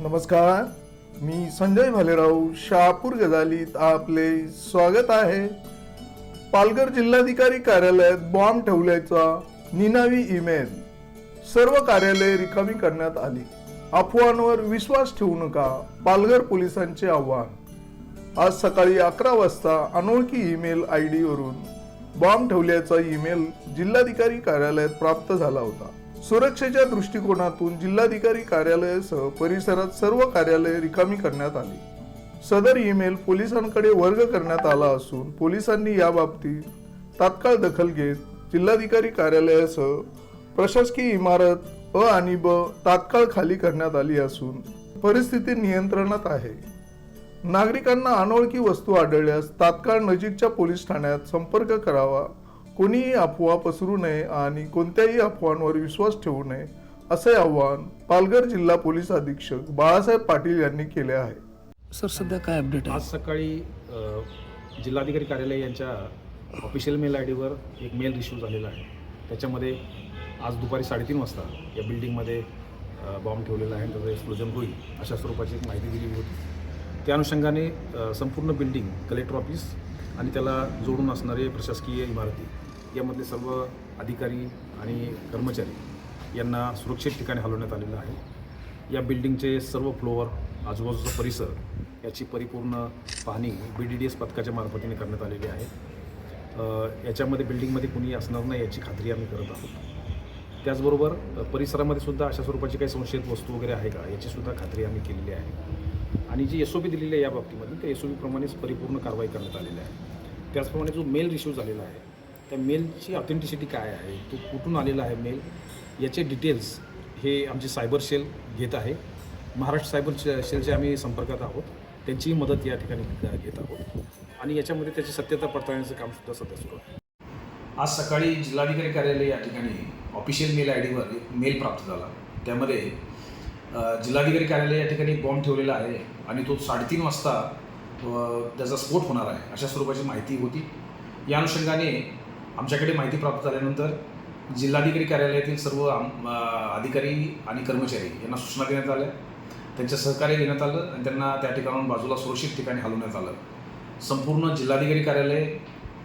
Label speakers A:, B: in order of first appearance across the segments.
A: नमस्कार. मी संजय भालेराव शहापूर गजालीत आपले स्वागत आहे. पालघर जिल्हाधिकारी कार्यालयात बॉम्ब ठेवल्याचा निनावी ईमेल. सर्व कार्यालये रिकामी करण्यात आली. अफवांवर विश्वास ठेवू नका पालघर पोलिसांचे आव्हान. आज सकाळी अकरा वाजता अनोळखी ईमेल आय डीवरून बॉम्ब ठेवल्याचा ईमेल जिल्हाधिकारी कार्यालयात प्राप्त झाला होता. सुरक्षेच्या दृष्टिकोनातून जिल्हाधिकारी कार्यालयासह परिसरात सर्व कार्यालय रिकामी करण्यात आली. सदर ईमेल पोलिसांकडे वर्ग करण्यात आला असून पोलिसांनी याबाबतीत तात्काळ दखल घेत जिल्हाधिकारी कार्यालयासह प्रशासकीय इमारत अ आणि ब तात्काळ खाली करण्यात आली असून परिस्थिती नियंत्रणात आहे. नागरिकांना अनोळखी वस्तू आढळल्यास तात्काळ नजीकच्या पोलीस ठाण्यात संपर्क करावा कोणीही अफवा पसरू नये आणि कोणत्याही अफवांवर विश्वास ठेवू नये असे आवाहन पालघर जिल्हा पोलीस अधीक्षक बाळासाहेब पाटील यांनी केले आहे.
B: सर सध्या काय अपडेट आहे?
C: आज सकाळी जिल्हाधिकारी कार्यालय यांच्या ऑफिशियल मेल आय डीवर एक मेल रिसिव्ह झालेला आहे. त्याच्यामध्ये आज दुपारी साडेतीन वाजता या बिल्डिंगमध्ये बॉम्ब ठेवलेला आहे त्याचं एक्सप्लोजन होईल अशा स्वरूपाची एक माहिती दिलेली होती. त्या अनुषंगाने संपूर्ण बिल्डिंग कलेक्टर ऑफिस आणि त्याला जोडून असणारे प्रशासकीय इमारती यामधले सर्व अधिकारी आणि कर्मचारी यांना सुरक्षित ठिकाणी हलवण्यात आलेलं आहे. या बिल्डिंगचे सर्व फ्लोअर आजूबाजूचा परिसर याची परिपूर्ण पाहणी बी डी डी एस पथकाच्या मार्फतीने करण्यात आलेली आहे. याच्यामध्ये बिल्डिंगमध्ये कुणी असणार नाही याची खात्री आम्ही करत आहोत. त्याचबरोबर परिसरामध्ये सुद्धा अशा स्वरूपाची काही संशयित वस्तू वगैरे आहे का याची सुद्धा खात्री आम्ही केलेली आहे. आणि जी एस ओ पी दिलेली आहे या बाबतीमध्ये त्या एस ओ पीप्रमाणेच परिपूर्ण कारवाई करण्यात आलेली आहे. त्याचप्रमाणे जो मेल रिसिव्ह झालेला आहे त्या मेलची ऑथेंटिसिटी काय आहे? तो कुठून आलेला आहे मेल? याचे डिटेल्स हे आमचे सायबर सेल घेत आहे. महाराष्ट्र सायबर शे- सेलचे आम्ही संपर्कात आहोत. त्यांचीही मदत या ठिकाणी घेत आहोत. आणि याच्यामध्ये त्याची सत्यता पडताळण्याचं काम सुद्धा सध्या सुरू आहे. आज सकाळी जिल्हाधिकारी कार्यालय या ठिकाणी ऑफिशियल मेल आय डीवर एक मेल प्राप्त झाला. त्यामध्ये जिल्हाधिकारी कार्यालय या ठिकाणी बॉम्ब ठेवलेला आहे आणि तो साडेतीन वाजता त्याचा स्फोट होणार आहे अशा स्वरूपाची माहिती होती. या अनुषंगाने आमच्याकडे माहिती प्राप्त झाल्यानंतर जिल्हाधिकारी कार्यालयातील सर्व आम- अधिकारी आणि कर्मचारी यांना सूचना देण्यात आल्या. त्यांचं सहकार्य देण्यात आलं आणि त्यांना त्या ठिकाणाहून बाजूला सुरक्षित ठिकाणी हलवण्यात आलं. संपूर्ण जिल्हाधिकारी कार्यालय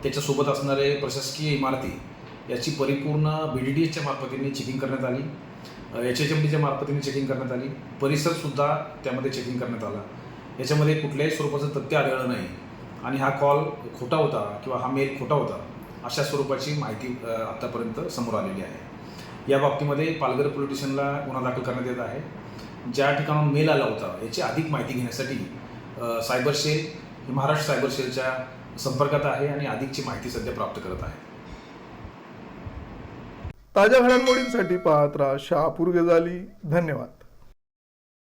C: त्याच्यासोबत असणारे प्रशासकीय इमारती याची परिपूर्ण बी डी डी एसच्या मार्फतीने चेकिंग करण्यात आली. एच एच एम डीच्या मार्फतीने चेकिंग करण्यात आली. परिसरसुद्धा त्यामध्ये चेकिंग करण्यात आला. याच्यामध्ये कुठल्याही स्वरूपाचं तथ्य आढळलं नाही. आणि हा कॉल खोटा होता किंवा हा मेल खोटा होता. अशा स्वरूपाची माहिती आतापर्यंत समोर आलेली आहे. या बाबतीमध्ये पालघर पोलीस स्टेशनला गुन्हा दाखल करण्यात येत आहे. ज्या ठिकाणाहून मेल आला होता याची अधिक माहिती घेण्यासाठी सायबर सेल ही महाराष्ट्र सायबर सेलच्या संपर्कात आहे आणि अधिकची माहिती सध्या प्राप्त करत आहे.
A: ताज्या घडामोडींसाठी पाहत राहा शहापूर गजाली धन्यवाद.